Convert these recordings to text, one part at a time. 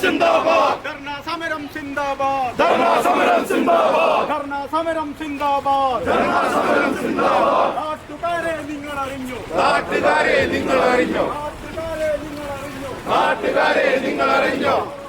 സിന്ദാബാദ്. ധർണ സമരം സിന്ദാബാദ്. ധർണാ സമരം സിന്ദാബാദ്. ധർണ സമരം സിന്ദാബാദ്. ധർണാ സമരം സിന്ദാബാദ്. നാട്ടുകാരെ നിങ്ങൾ അറിഞ്ഞു. നാട്ടുകാരെ നിങ്ങൾ അറിഞ്ഞോ. നാട്ടുകാരെ നിങ്ങൾ അറിഞ്ഞു. നാട്ടുകാരെ നിങ്ങൾ അറിഞ്ഞോ.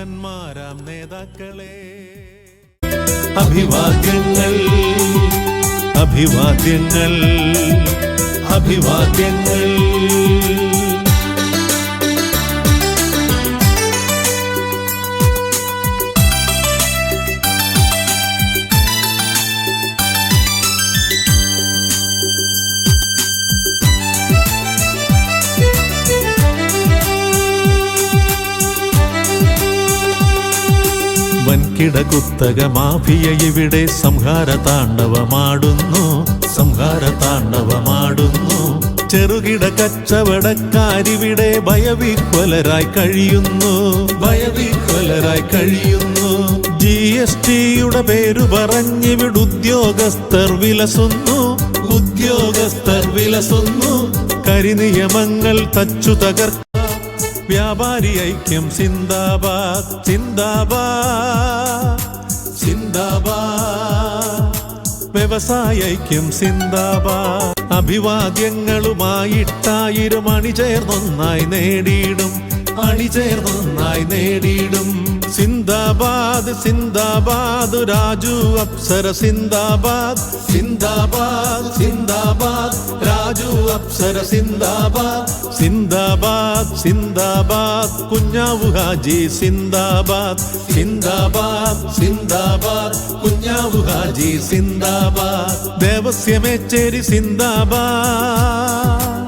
ധീരന്മാരാം നേതാക്കളെ. അഭിവാദ്യങ്ങൾ അഭിവാദ്യങ്ങൾ അഭിവാദ്യങ്ങൾ. വൻകിട കുത്തക മാഫിയ ഇവിടെ സംഹാര താണ്ഡവമാടുന്നു സംഹാര താണ്ഡവമാടുന്നു. ചെറുകിട കച്ചവടക്കാരിവിടെ ഭയവിഹ്വലരായി കഴിയുന്നു ഭയവിഹ്വലരായി കഴിയുന്നു. ജി എസ് ടിയുടെ പേരു പറഞ്ഞിവിടെ ഉദ്യോഗസ്ഥർ വിലസുന്നു ഉദ്യോഗസ്ഥർ വിലസുന്നു. കരിനിയമങ്ങൾ തച്ചു തകർക്ക വ്യാപാരി ഐക്യം സിന്ദാബാദ് സിന്ദാബാദ് സിന്ദാബാദ്. വ്യവസായ ഐക്യം സിന്ദാബാദ്. അഭിവാദ്യങ്ങളുമായിട്ടായിരം അണിചേർന്നൊന്നായി നേടിയിടും. അണിചേർന്നൊന്നായി നേടിയിടും. സിന്ദാബാദ് സിന്ദാബാദ് രാജു അപ്സര സിന്ദാബാദ്. സിന്ദാബാദ് സിന്ദാബാദ് രാജു അപ്സര സിന്ദാബാദ്. സിന്ദാബാദ് സിന്ദാബാദ് കുഞ്ഞാവു ഹാജി സിന്ദാബാദ്. സിന്ദാബാദ് സിന്ദാബാദ് കുഞ്ഞാവു ഹാജി സിന്ദാബാദ്. ദേവസ്യമേച്ചേരി സിന്ദാബാദ്.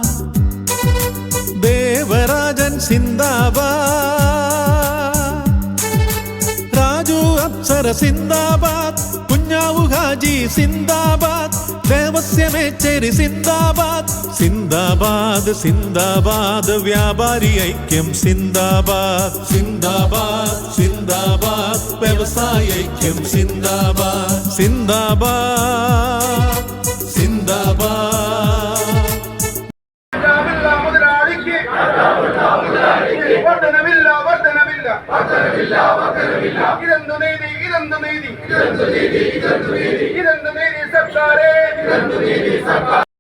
സിന്ദാബാദ്. രാജു അപ്സര സിന്ദാബാദ്. കുഞ്ഞാവു ഹാജി സിന്ദാബാദ്. ദേവസ്യമേച്ചേരി സിന്ദാബാദ്. സിന്ദാബാദ് സിന്ദാബാദ് വ്യാപാരി ഐക്യം സിന്ദാബാദ്. സിന്ദാബാദ് സിന്ദാബാദ് വ്യവസായ ഐക്യം സിന്ദാബാദ്. സിന്ദാബാദ്. സിന്ദാബാദ്. നീതി ഇതെന്തു നീതി സർക്കാരേ?